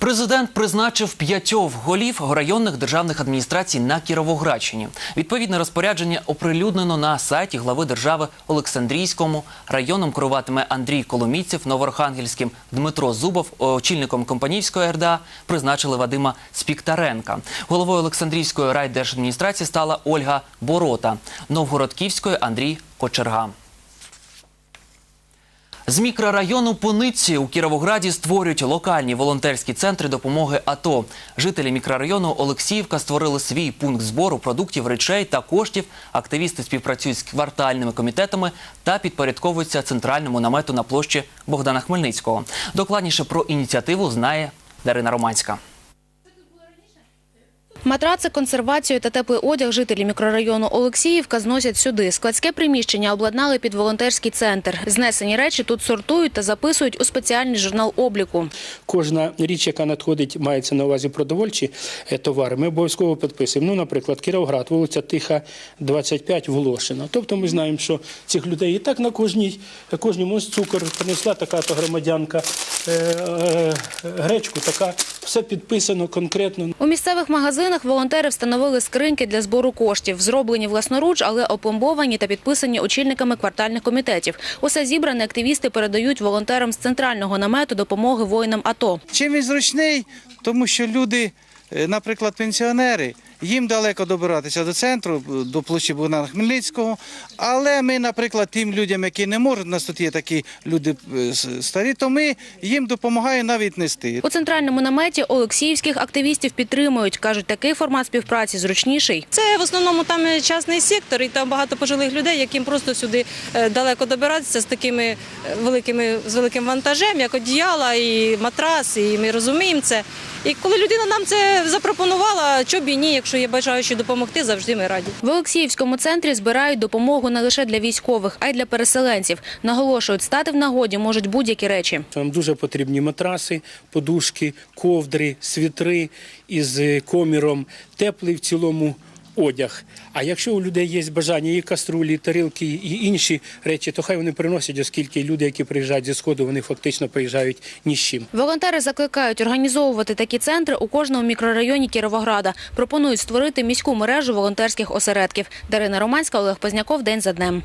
Президент призначив п'ятьох голів районних державних адміністрацій на Кіровоградщині. Відповідне розпорядження оприлюднено на сайті глави держави Олександрійському. Районом керуватиме Андрій Коломійцев, Новорохангельським Дмитро Зубов, очільником Компанійської РДА призначили Вадима Спіктаренка. Головою Олександрійської райдержадміністрації стала Ольга Борота, Новгородківської Андрій Кочерга. З мікрорайону Пониці у Кіровограді створюють локальні волонтерські центри допомоги АТО. Жителі мікрорайону Олексіївка створили свій пункт збору продуктів, речей та коштів. Активісти співпрацюють з квартальними комітетами та підпорядковуються центральному намету на площі Богдана Хмельницького. Докладніше про ініціативу знає Дарина Романська. Матраци, консервацію та теплий одяг жителі мікрорайону Олексіївка зносять сюди. Складське приміщення обладнали під волонтерський центр. Знесені речі тут сортують та записують у спеціальний журнал обліку. Кожна річ, яка надходить, мається на увазі продовольчі е, товари, ми обов'язково підписуємо. Ну, наприклад, Кіровград, вулиця Тиха, 25, Волошина. Тобто ми знаємо, що цих людей і так на кожній, на кожному цукор принесла така-то громадянка, е, е, гречку, така, все підписано конкретно. У місцевих магазинах волонтери встановили скриньки для збору коштів, зроблені власноруч, але опломбовані та підписані очільниками квартальних комітетів. Усе зібране активісти передають волонтерам з центрального намету допомоги воїнам АТО. Чим він зручний? Тому що люди, е, наприклад, пенсіонери, їм далеко добиратися до центру, до площі Богдана Хмельницького. Але ми, наприклад, тим людям, які не можуть, у нас тут є такі люди е, старі, то ми їм допомагаємо навіть нести. У центральному наметі олексіївських активістів підтримують. Кажуть, такий формат співпраці зручніший. Це в основному там е, частний сектор, і там багато пожилих людей, яким просто сюди е, далеко добиратися з такими великими з великим вантажем, як одіяла і матрас, і ми розуміємо це. І коли людина нам це запропонувала, чоб і ні, якщо є бажаючі допомогти, завжди ми раді. В Олексіївському центрі збирають допомогу не лише для військових, а й для переселенців. Наголошують, стати в нагоді можуть будь-які речі. Нам дуже потрібні матраси, подушки, ковдри, світри із коміром, теплий в цілому одяг. А якщо у людей є бажання і каструлі, і тарілки, і інші речі, то хай вони приносять, оскільки люди, які приїжджають зі сходу, вони фактично приїжджають ні з чим. Волонтери закликають організовувати такі центри у кожному мікрорайоні Кіровограда. Пропонують створити міську мережу волонтерських осередків. Дарина Романська, Олег Позняков. День за днем.